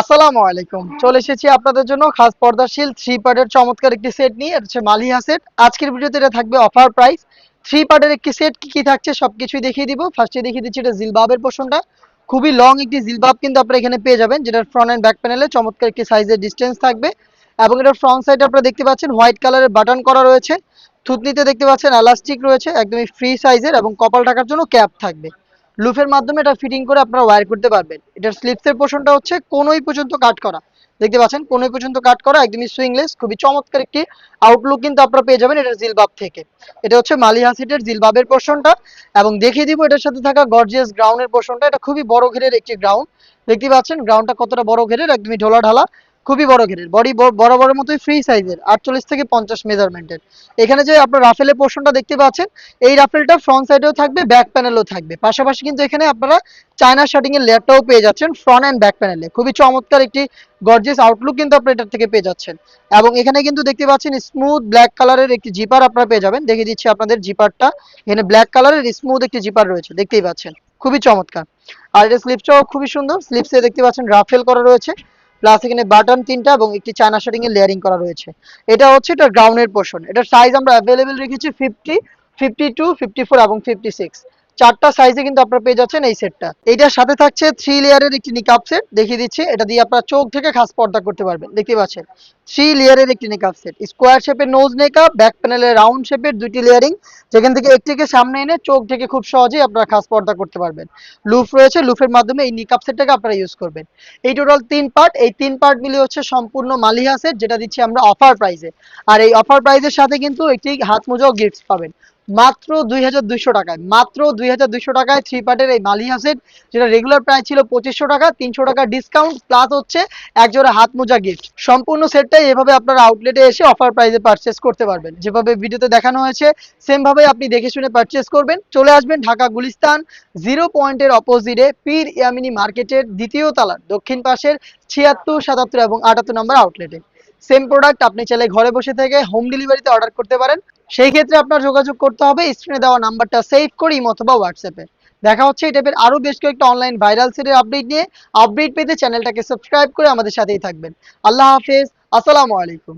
আসসালামু আলাইকুম। চলে এসেছি আপনাদের জন্য খাস পর্দাশীল থ্রি পার্টের চমৎকার একটি সেট নিয়ে। এটা হচ্ছে মালিহা সেট আজকের ভিডিওতে এটা থাকবে অফার প্রাইস থ্রি পার্টের একটি সেট কি কি থাকছে সবকিছুই দেখিয়ে দিব। ফার্স্টে দেখিয়ে দিচ্ছি এটা জিলবাবের পোর্শনটা খুবই লং একটি জিলবাব কিন্তু আপনারা এখানে পেয়ে যাবেন, যেটার ফ্রন্ট অ্যান্ড ব্যাক প্যানেলে চমৎকার একটি সাইজের ডিস্টেন্স থাকবে। এবং এটার ফ্রন্ট সাইডে আপনারা দেখতে পাচ্ছেন হোয়াইট কালারের বাটন করা রয়েছে। থুতনিতে দেখতে পাচ্ছেন এলাস্টিক রয়েছে, একদমই ফ্রি সাইজের এবং কপাল টাকার জন্য ক্যাপ থাকবে। লুফের মাধ্যমে এটা ফিটিং করে আপনারা ওয়্যার করতে পারবেন। এটার স্লিপসের পোর্শনটা হচ্ছে কোনোই পর্যন্ত কাট করা। দেখতে পাচ্ছেন, কোনোই পর্যন্ত কাট করা, একদমই সুইংলেস খুবই চমৎকার একটি আউটলুক কিন্তু আপনারা পেয়ে যাবেন এটা জিলবাব থেকে। এটা হচ্ছে মালিহা সিটের জিলবাবের পোর্শনটা এবং দেখিয়ে দিব এটার সাথে থাকা গর্জিয়াস গ্রাউন্ডের পোর্শনটা এটা খুবই বড় ঘেরের একটি গ্রাউন্ড দেখতে পাচ্ছেন গ্রাউন্ডটা কতটা বড় ঘেরের, একদমই ঢোলা ঢালা খুবই বড় ঘেরের বডি বড় বড় মতোই ফ্রি সাইজের আটচল্লিশ থেকে পঞ্চাশ মেজারমেন্টের এখানে যে আপনার রাফেলের পোর্শনটা দেখতে পাচ্ছেন, এই রাফেলটা ফ্রন্ট সাইডেও থাকবে ব্যাক প্যানেলও থাকবে। পাশাপাশি কিন্তু এখানে আপনারা চায়না শার্টিং এর লেয়ারটাও পেয়ে যাচ্ছেন ফ্রন্ট অ্যান্ড ব্যাক প্যানেলে খুবই চমৎকার একটি গর্জিয়াস আউটলুক কিন্তু আপনারা এটার থেকে পেয়ে যাচ্ছেন। এবং এখানে কিন্তু দেখতে পাচ্ছেন স্মুথ ব্ল্যাক কালারের একটি জিপার আপনারা পেয়ে যাবেন। দেখে দিচ্ছি আপনাদের জিপারটা এখানে ব্ল্যাক কালারের স্মুথ একটি জিপার রয়েছে, দেখতেই পাচ্ছেন। খুবই চমৎকার। আর এটা স্লিপসটাও খুবই সুন্দর। স্লিপসে দেখতে পাচ্ছেন রাফেল করা রয়েছে। প্লাস এখানে বাটন তিনটা এবং একটি চায়না শার্টিং এর লেয়ারিং করা রয়েছে। এটা হচ্ছে এটা গ্রাউন্ডের পোর্শন এটার সাইজ আমরা অ্যাভেলেবেল রেখেছি fifty fifty two fifty four এবং ফিফটি সিক্স চারটা সাইজে কিন্তু আপনারা পেয়ে যাচ্ছেন এই সেটটা এইটার সাথে থাকছে থ্রি লেয়ারের একটি নিকাপ সেট দেখিয়ে দিচ্ছি। এটা দিয়ে আপনারা চোখ থেকে খাস পর্দা করতে পারবেন। দেখতে পাচ্ছেন? থ্রি লেয়ারের একটি নিকাপ সেট স্কোয়ার শেপের নোজ নেকআপ ব্যাক প্যানেলে রাউন্ড শেপের দুইটি লেয়ারিং যেখান থেকে একটিকে সামনে এনে চোখ থেকে খুব সহজেই আপনারা খাস পর্দা করতে পারবেন। লুফ রয়েছে লুফের মাধ্যমে এই নিকাপ সেটটাকে আপনারা ইউজ করবেন। এই টোটাল তিন পার্ট এই তিন পার্ট মিলে হচ্ছে সম্পূর্ণ মালিহা সেট যেটা দিচ্ছি আমরা অফার প্রাইসে আর এই অফার প্রাইসের সাথে কিন্তু একটি হাত মোজাও গিফট পাবেন। মাত্র দুই হাজার দুইশো টাকায়, মাত্র দুই হাজার দুইশো টাকায় থ্রি পার্টের এই মালি হাসেট যেটা রেগুলার প্রাইস ছিল পঁচিশশো টাকা, তিনশো টাকা ডিসকাউন্ট প্লাস হচ্ছে একজোড়া হাত মোজা গিফট সম্পূর্ণ সেটটাই এভাবে আপনারা আউটলেটে এসে অফার প্রাইসে পারচেস করতে পারবেন। যেভাবে ভিডিওতে দেখানো হয়েছে সেম ভাবে আপনি দেখে শুনে পারচেস করবেন। চলে আসবেন ঢাকা গুলিস্তান জিরো পয়েন্টের অপোজিটে পীর ইয়ামিনী মার্কেটের দ্বিতীয় তলার, দক্ষিণ পাশের ছিয়াত্তর, সাতাত্তর এবং আটাত্তর নম্বর আউটলেটে সেম প্রোডাক্ট আপনি চাইলে ঘরে বসে থেকে হোম ডেলিভারিতে অর্ডার করতে পারেন। সেই ক্ষেত্রে আপনার যোগাযোগ করতে হবে স্ক্রিনে দেওয়া নাম্বারটা সেভ করি অথবা হোয়াটসঅ্যাপে দেখা হচ্ছে এই টাইপের আরও বেশ কয়েকটা অনলাইন ভাইরাল সেটের আপডেট নিয়ে। আপডেট পেতে চ্যানেলটাকে সাবস্ক্রাইব করে আমাদের সাথেই থাকবেন। আল্লাহ হাফেজ, আসসালামু আলাইকুম।